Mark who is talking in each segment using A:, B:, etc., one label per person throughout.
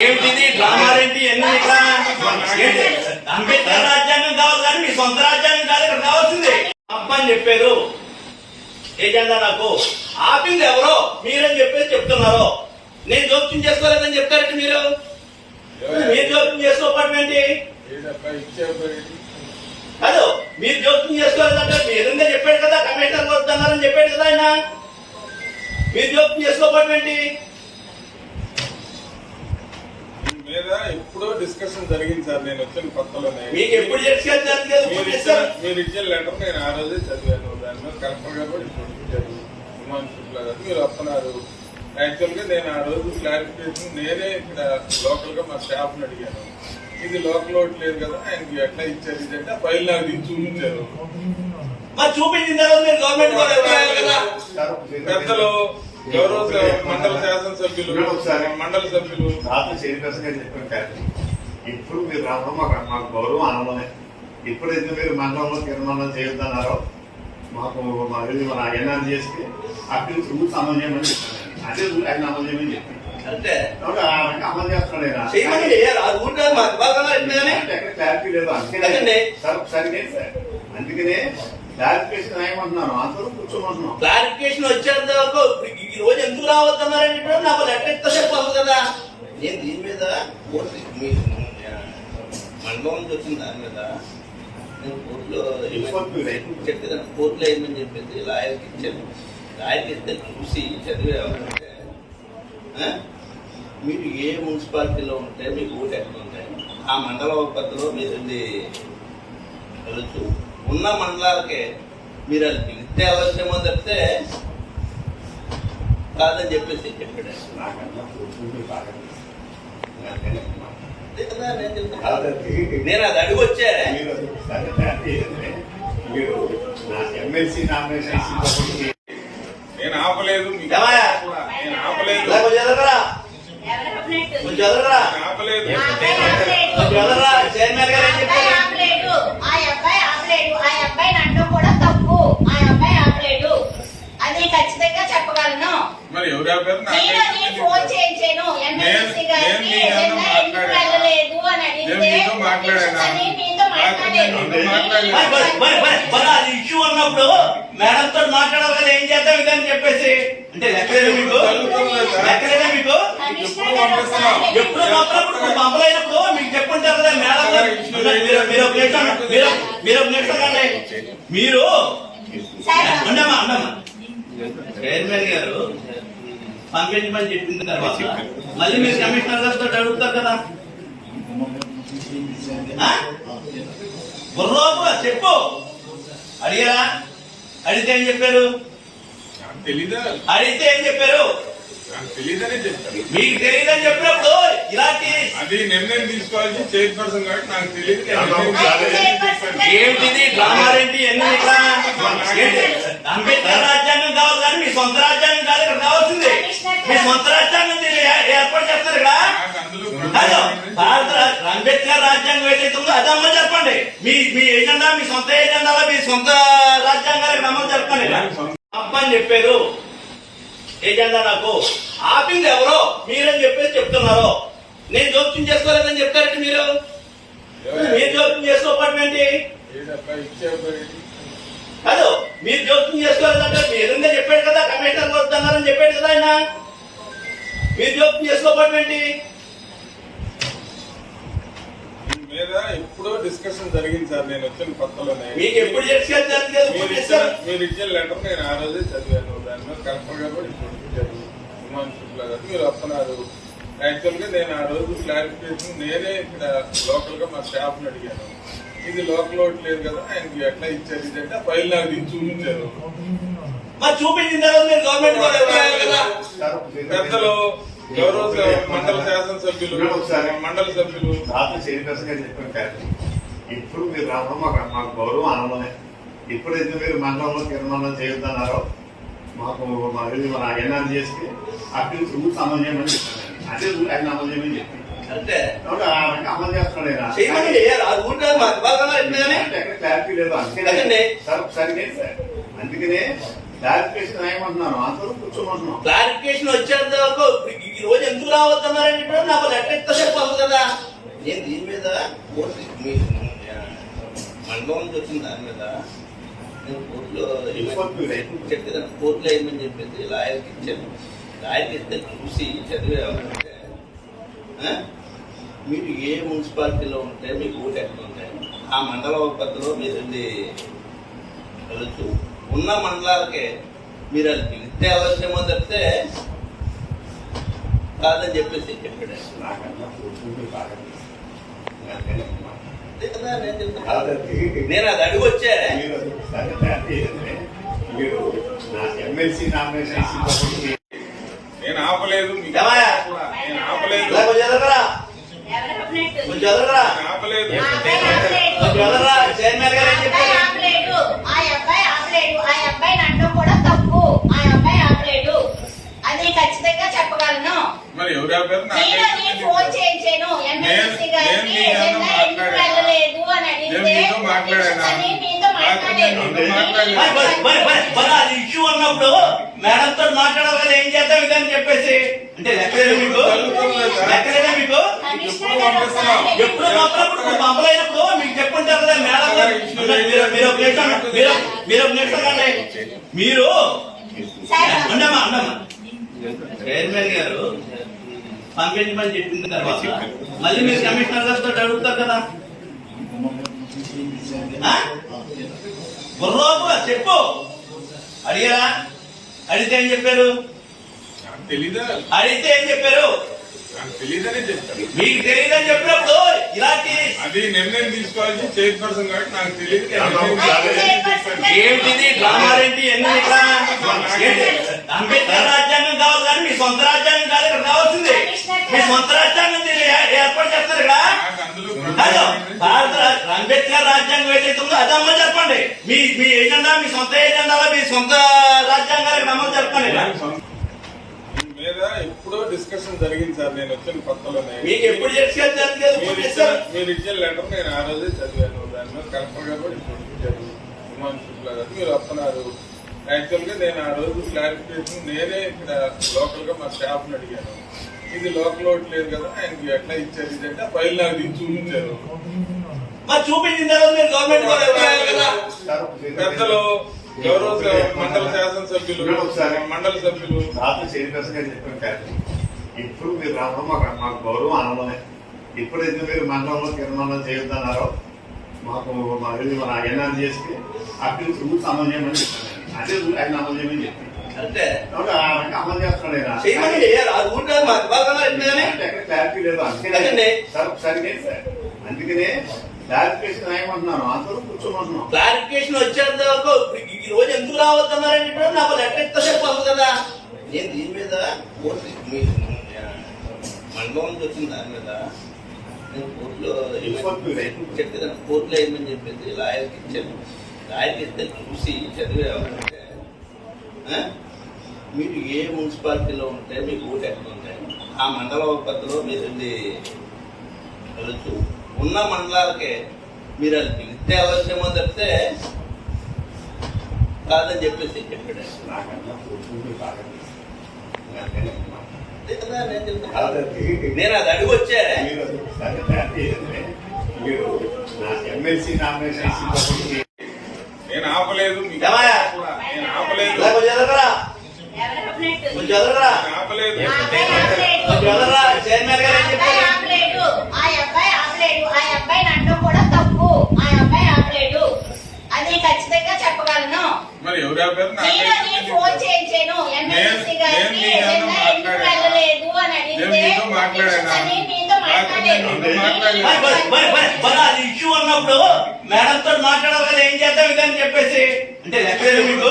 A: ఏమిటిది డ్రామాలేంటి ఎన్ని అంబేద్కర్ రాజ్యాంగం కావాలి కానీ మీ సొంత రాజ్యాంగం కాదు ఇక్కడ కావాల్సింది. అప్పని చెప్పారు. ఏజెండా నాకు? ఆపింది ఎవరో? మీరని చెప్పేసి చెప్తున్నారు? నేను జోక్యం చేసుకోలేదని చెప్తారంటే మీరు? మీరు జోక్యం చేసుకోవడం ఏంటి? కాదు మీరు జోక్యం చేసుకోలేదంటే మీరు చెప్పాడు కదా కమిషనర్ వద్దన్నారని చెప్పాడు కదా ఆయన. మీరు జోక్యం చేసుకోవడం ఏంటి?
B: మీద ఎప్పుడో డిస్కషన్ జరిగింది సార్ నేను వచ్చిన కొత్తలోనే.
A: మీకు ఎప్పుడు చేసుకెళ్తారు కదా
B: మీరు ఇచ్చిన మీరు ఇచ్చిన లెటర్ నేను ఆ రోజే చదివాను. దాని మీద కలెక్టర్ గారు కూడా ఇప్పుడు ఇచ్చారు హిమాన్ శుక్లా గారు మీరు వస్తున్నారు. యాక్చువల్గా నేను ఆ రోజు క్లారిఫికేషన్ నేనే ఇక్కడ లోకల్గా మా స్టాఫ్ని అడిగాను. ఇది లోకల్ ఓట్ లేదు కదా ఆయనకి ఎట్లా ఇచ్చారు ఇది అంటే ఫైల్ నాకు తీసి చూపించారు.
A: చూపించిన
B: పెద్దలు గౌరవ మండల శాసనసభ్యులు
C: ఒకసారి.
B: మండల సభ్యులు?
C: రాత్రి చైర్పర్సన్ గారు ఇప్పుడు మీరు రావడం మాకు మాకు గౌరవం ఆనందమే. ఎప్పుడైతే మీరు మండలంలో తీర్మానం చేయొద్దన్నారో మాకు మా మన ఎన్ఆర్ చేస్తే అక్కడ రూల్స్ అమలు చేయమని చెప్పాను. అదే రూల్ ఆయన అమలు చేయమని చెప్పి అమలు చేస్తున్నాడు క్లారిటీ లేదు. అందుకనే అందుకనే క్లారిఫికేషన్ ఏమంటున్నాను అందరూ కూర్చోమంటున్నాం.
A: క్లారిఫికేషన్ వచ్చేంత వరకు ఈ రోజు ఎందుకు రావద్దన్నారని నాకు లెటర్ ఇస్తే సరిపోతుంది కదా. నేను దీని మీద మండలం నుంచి వచ్చిన దాని మీద నేను కోర్టులో ఏమని చెప్పేది కోర్టులో ఏమని చెప్పేసి లాయర్కి ఇచ్చాను. లాయర్కి ఇస్తే చూసి చదివే ఆ? మీరు ఏ మున్సిపాలిటీలో ఉంటే మీకు ఓటు ఎక్కడ ఉంటాయి. ఆ మండల పద్ధతిలో మీరు వెళ్ళి వెళ్ళొచ్చు. ఉన్న మండలాలకే మీరు అది పిలిస్తే అవసరమో తప్పితే కాదని చెప్పేసి చెప్పాడు. నేను అది అడిగి వచ్చే?
B: నేను ఆపలేదు ఆపలేదు
A: ఎదగరా చైర్మన్ గారు ఏం చెప్పారు
D: ఆ అబ్బాయి ఆపలేడు ఆ అబ్బాయి నన్ను కూడా తప్పు ఆ అబ్బాయి ఆపలేడు అది ఖచ్చితంగా చెప్పగలను.
B: మరి ఎవరు ఆపారు నాకు
D: నేను నీ ఫోన్ చేయించాను. ఎమ్మెల్సీ గారికి ఎందుకు. వెళ్ళలేదు అని అడిగితే
B: మీతో
D: మాట్లాడలేదు.
A: ఇష్యూ ఉన్నప్పుడు మేడం తోటి మాట్లాడాలి కదా ఏం చేద్దాం ఇదని చెప్పేసి? అంటే లెక్కలేదా మీకు? లెక్కలేదా మీకు? ఎప్పుడు పంపినప్పుడు పంపలేనప్పుడు మీకు చెప్పుంటారు కదా మేడం. మీరు మీరు మీరు మీరు ఒక నిమిషం కండి మీరు
D: సార్,
A: ఉండమ్మా ఉండమ్మా చైర్మన్ గారు పంపించమని చెప్పిన తర్వాత మళ్ళీ మీరు కమిషనర్ గారితో అడుగుతారు కదా. ఆ? గుర్రోపు చెప్పు. అడిగారా? అడిగితే ఏం చెప్పారు? అడిగితే ఏం చెప్పారు? మీకు తెలియదని చెప్పినప్పుడు ఇలాంటి
B: అది నిర్ణయం తీసుకోవాల్సి చైర్పర్సన్ కాబట్టి నాకు తెలియదు.
A: ఎన్ని ఇక్కడ? ఏంటి? అంబేద్కర్ రాజ్యాంగం కావాలి కానీ మీ సొంత రాజ్యాంగం కాదు ఇక్కడ కావాల్సింది. మీ సొంత రాజ్యాంగం ఏర్పాటు చేస్తారు ఇక్కడ?
B: నాకు అందులో
A: కాదు భారత రా- అంబేద్కర్ రాజ్యాంగం ఏదైతే ఉందో అది అమలు చెప్పండి మీ మీ ఏజెండా మీ సొంత ఏజెండాలో మీ సొంత రాజ్యాంగాలకు అమలు చెప్పండి అప్పని చెప్పారు. ఏజెండా నాకు. ఆపింది ఎవరో? మీరని చెప్పేసి చెప్తున్నారు. నేను జోక్యం చేసుకోలేదని చెప్తారంటే మీరు? మీరు జోక్యం చేసుకోవడం ఏంటి? కాదు మీరు జోక్యం చేసుకోలేదంటే మీరుగా చెప్పాడు కదా కమిషనర్ వద్దన్నారని చెప్పాడు కదా ఆయన. మీరు జోక్యం చేసుకోవడం ఏంటి?
B: మీద ఎప్పుడో డిస్కషన్ జరిగింది సార్ నేను వచ్చిన కొత్తలోనే.
A: మీకు ఎప్పుడు
B: మీరు ఇచ్చిన మీరు లెటర్ నేను ఆ రోజే చదివాను. దాని మీద కలెక్టర్ గారు కూడా ఇప్పుడు శుక్లా గారు మీరు వస్తున్నారు. యాక్చువల్గా నేను ఆ రోజు క్లారిఫికేషన్ నేనే ఇక్కడ లోకల్గా మా స్టాఫ్ని అడిగాను. ఇది లోకల్ ఓట్ లేదు కదా ఆయనకి ఎట్లా ఇచ్చారు ఇది అంటే ఫైల్ నాకు తీసి చూపించారు. పెద్దలు గౌరవ స- మండల శాసనసభ్యులు
C: ఒకసారి.
B: మండల సభ్యులు.
C: ఇప్పుడు మీరు రావడం మాకు మాకు గౌరవం ఆనందమే. ఎప్పుడైతే మీరు మండలంలో తీర్మానం చేయొద్దన్నారో మాకు మా వెళ్ళి మన ఎన్ఆర్ చేస్తే అక్కడ రూల్స్ అమలు చేయమని చెప్పాను నేను. అదే ఆయన అమలు చేయమని చెప్పి. చేస్తున్నాడు
A: ఆ కాదు ఎట్లనే
C: క్లారిటీ లేదు. అందుకనే
A: అదండి.
C: సార్ ఒకసారి నేను సార్ అందుకనే క్లారిఫికేషన్ ఏమంటున్నాను
A: క్లారిఫికేషన్ వచ్చేంత వరకు ఈ రోజు ఎందుకు రావద్దన్నారంటే నాకు లెటర్ ఇస్తే కదా. నేను దీని మీద మండలం నుంచి వచ్చిన దాని మీద నేను కోర్టులో కోర్టులో ఏమని చెప్పేసి లాయర్కి ఇచ్చాను. ఇస్తే చూసి చదివేవారంటే ఆ? మీరు ఏ మున్సిపాలిటీలో ఉంటే మీకు ఓటు ఎక్కడ ఉంటాయి. ఆ మండల పద్ధతిలో మీరు వెళ్ళి వెళ్ళొచ్చు ఉన్న మండలాలకే మీరు అది పిలిస్తే అవసరమో తప్పితే కాదని చెప్పేసి చెప్పాడు. నేను అది. అడిగి వచ్చే.
C: మీరు నా ఎమ్మెల్సీ నామినేషన్
A: ఇలా కొంచెం
D: ఆపలేడు?
A: కొంచెం
D: ఆపలేడు.
A: కొంచెం ఎదగరా చైర్మన్ గారు ఏం
D: అది ఖచ్చితంగా చెప్పగలను
B: మరి ఎవరు ఆపారు
D: నేను ఫోన్ చేయించాను ఎమ్మెల్సీ గారికి. వెళ్ళలేదు అని అడిగితే
B: మీతో మాట్లాడానా?
A: ఉన్నప్పుడు మేడం తో మాట్లాడాలి కదా ఏం చేద్దాం ఇదని చెప్పేసి. అంటే లెక్కలేదా మీకు? లెక్కలేదా మీకు? ఎప్పుడు పంపినప్పుడు ఇప్పుడు పంపలేనప్పుడు మీకు చెప్పుంటారు కదా మేడం. మీరు మీరు ఒక నిమిషం మీరు మీరు ఒక నిమిషం కండి మీరు ఉండమ్మా ఉండమ్మా. చైర్మన్ గారు పంపించమని చెప్పిన తర్వాత మళ్ళీ మీరు కమిషనర్ గారితో అడుగుతారు కదా? బుర్రోపు చెప్పు. అడిగారా? అడిగితే ఏం చెప్పారు? అడిగితే ఏం చెప్పారు? మీకు తెలియదని చెప్పినప్పుడు ఇలాంటి
B: అది నిర్ణయం తీసుకోవాల్సి చైర్పర్సన్ కాబట్టి నాకు తెలియదు నేను
C: అవును,
B: నిర్ణయం
C: సరే.
B: తీసుకోలేదు.
A: ఏమిటిది డ్రామాలేంటి ఎన్ని ఇక్కడ ఏంటి? అంబేద్కర్ రాజ్యాంగం కావాలి కానీ మీ సొంత రాజ్యాంగం కాదు ఇక్కడ కావాల్సింది మీ సొంత రాజ్యాంగం ఏర్పాటు చేస్తారు ఇక్కడ?
B: నాకు అందులో
A: కాదు భారత అంబేద్కర్ రాజ్యాంగం ఏదైతే ఉందో అది అమలు చెప్పండి. మీ మీ సొంత ఏజెండాలో మీ సొంత రాజ్యాంగాలకు ఇక్కడ.
B: దీని మీద ఎప్పుడో డిస్కషన్ జరిగింది సార్ నేను వచ్చిన కొత్తలోనే.
A: మీకు ఎప్పుడు
B: మీరు ఇచ్చిన మీరు ఇచ్చిన లెటర్ నేను ఆ రోజే చదివాను. దాని మీద కలెక్టర్ గారు కూడా ఇప్పుడు ఇచ్చారు. గారు మీరు వస్తున్నారు. యాక్చువల్గా నేను ఆ రోజు క్లారిఫికేషన్ నేనే ఇక్కడ లోకల్గా మా స్టాఫ్ని అడిగాను. ఇది లోకల్ ఓట్ లేదు కదా ఆయనకి ఎట్లా ఇచ్చారు ఇది అంటే ఫైల్ నాకు చూపించారు.
A: మరి చూపించిన తర్వాత మీరు గవర్నమెంట్
B: పెద్దలు స- మండల శాసనసభ్యులు
C: ఒకసారి.
B: మండల సభ్యులు.
C: రాత్రి చైర్పర్సన్ గారు చెప్పాను కరెక్ట్ ఇప్పుడు మీరు రావడం మాకు మాకు గౌరవం ఆనందమే. ఎప్పుడైతే మీరు మండలంలో తీర్మానం చేయొద్దన్నారో మాకు మా మన ఎన్ఆర్జీఎస్కి అప్పటి రూల్స్ అమలు చేయమని చెప్పాను నేను. అదే రూల్ ఆయన అమలు చేయమని రకంగా అమలు చేస్తున్నాడు క్లారిటీ లేదు. అందుకనే అందుకనే క్లారిఫికేషన్ ఏమంటున్నాను అందరూ కూర్చోమంటున్నాం.
A: క్లారిఫికేషన్ వచ్చేంత వరకు ఈ రోజు ఎందుకు రావద్దన్నారంటే నాకు లెటర్ ఇస్తే సరిపోదు కదా. నేను దీని మీద కోర్టు మండలం నుంచి వచ్చిన దాని మీద నేను కోర్టులో. చెప్పేదాన్ని కోర్టులో ఏమని చెప్పేసి లాయర్కి ఇచ్చాను. లాయర్కి ఇస్తే చూసి చదివేవారంటే ఆ? మీరు ఏ మున్సిపాలిటీలో ఉంటే మీకు ఓటు ఎక్కడ ఉంటాయి. ఆ మండల పద్ధతిలో మీరు వెళ్ళి వెళ్ళొచ్చు ఉన్న మండలాలకే మీరు అది పిలిస్తే అవసరమో తప్పితే కాదని చెప్పేసి చెప్పాడు. నేను నేను అది అడిగి వచ్చే.
C: మీరు ఒకసారి క్లారిటీ ఏంటంటే, మీరు నా ఎమ్మెల్సీ నామినేషన్ ఇచ్చినప్పుడు
B: నేను ఆపలేదు మీకు
A: ఏమయ్య?
B: నేను ఆపలేదు
A: ఇలా కొంచెం ఎదగరా
D: ఎవరు ఆపలేడు?
A: కొంచెం ఎదగరా
B: నేను ఆపలేదు
D: ఆ అబ్బాయి ఆపలేడు.
A: కొంచెం ఎదగరా చైర్మన్ గారు ఏం
D: ఆ అబ్బాయి
A: చెప్పారు
D: ఆపలేడు. ఆ అబ్బాయి ఆపలేడు. ఆ అబ్బాయి నన్ను కూడా తప్పు ఆ అబ్బాయి ఆపలేడు అది ఖచ్చితంగా చెప్పగలను
B: మరి ఎవరు ఆపారు నాకు
D: నేను నేను ఫోన్ చేయించాను ఎమ్మెల్సీ
B: నేను-
D: గారికి
B: నేను మీతో
D: ఏదైనా ఎందుకు
B: మాట్లాడానా?
D: వెళ్ళలేదు అని
B: నేను
D: అడిగితే
B: మీతో మాట్లాడానా?
D: అని మీతో మాట్లాడలేదు
B: నాతో మాట్లాడలేదు.
A: మరి అది ఇష్యూ ఉన్నప్పుడు మేడం తో మాట్లాడాలి ఏం చేద్దాం ఇదని చెప్పేసి అంటే లెక్కలేదా మీకు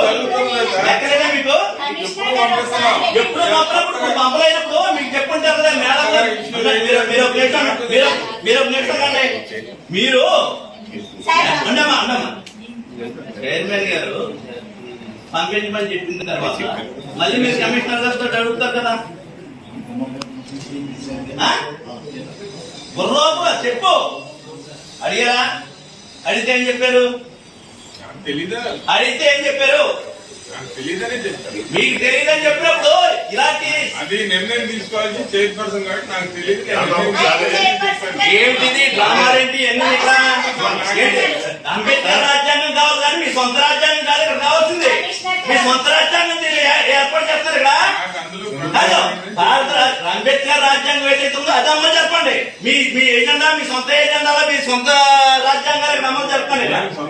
A: లెక్కలేదా మీకు ఎప్పుడు పంపినప్పుడు పంపలేనప్పుడు మీకు చెప్పుంటారు కదా మేడం. మీరు మీరు ఒక నిమిషం మీరు మీరు ఒక నిమిషం కండి మీరు
D: సార్
A: ఉండమ్మా ఉండమ్మా చైర్మన్ గారు పంపించమని చెప్పిన తర్వాత మళ్ళీ మీరు కమిషనర్ గారితో అడుగుతారు కదా ఆ? బుర్రోపు చెప్పు. అడిగారా అడిగితే ఏం చెప్పారు? అడిగితే ఏం చెప్పారు? మీకు తెలియదని చెప్పినప్పుడు ఇలాంటి
B: అది నిర్ణయం తీసుకోవాల్సి చైర్పర్సన్ కాబట్టి నాకు తెలియదు నేను
C: అవును,
B: నిర్ణయం
C: సరే.
B: తీసుకోవాలని చెప్పాను.
A: ఏమిటిది? డ్రామాలేంటి ఎన్ని ఇక్కడ ఏంటి? అంబేద్కర్ రాజ్యాంగం కావాలి కానీ మీ సొంత రాజ్యాంగం కాదు ఇక్కడ కావాల్సింది. మీ సొంత రాజ్యాంగం ఏర్పాటు చేస్తారు ఇక్కడ? భారత అంబేద్కర్ రాజ్యాంగం ఏదైతే ఉందో అది అమలు చెప్పండి మీ మీ ఏజెండా మీ సొంత ఏజెండాలో మీ సొంత చెప్పండి ఇక్కడ.
B: నేను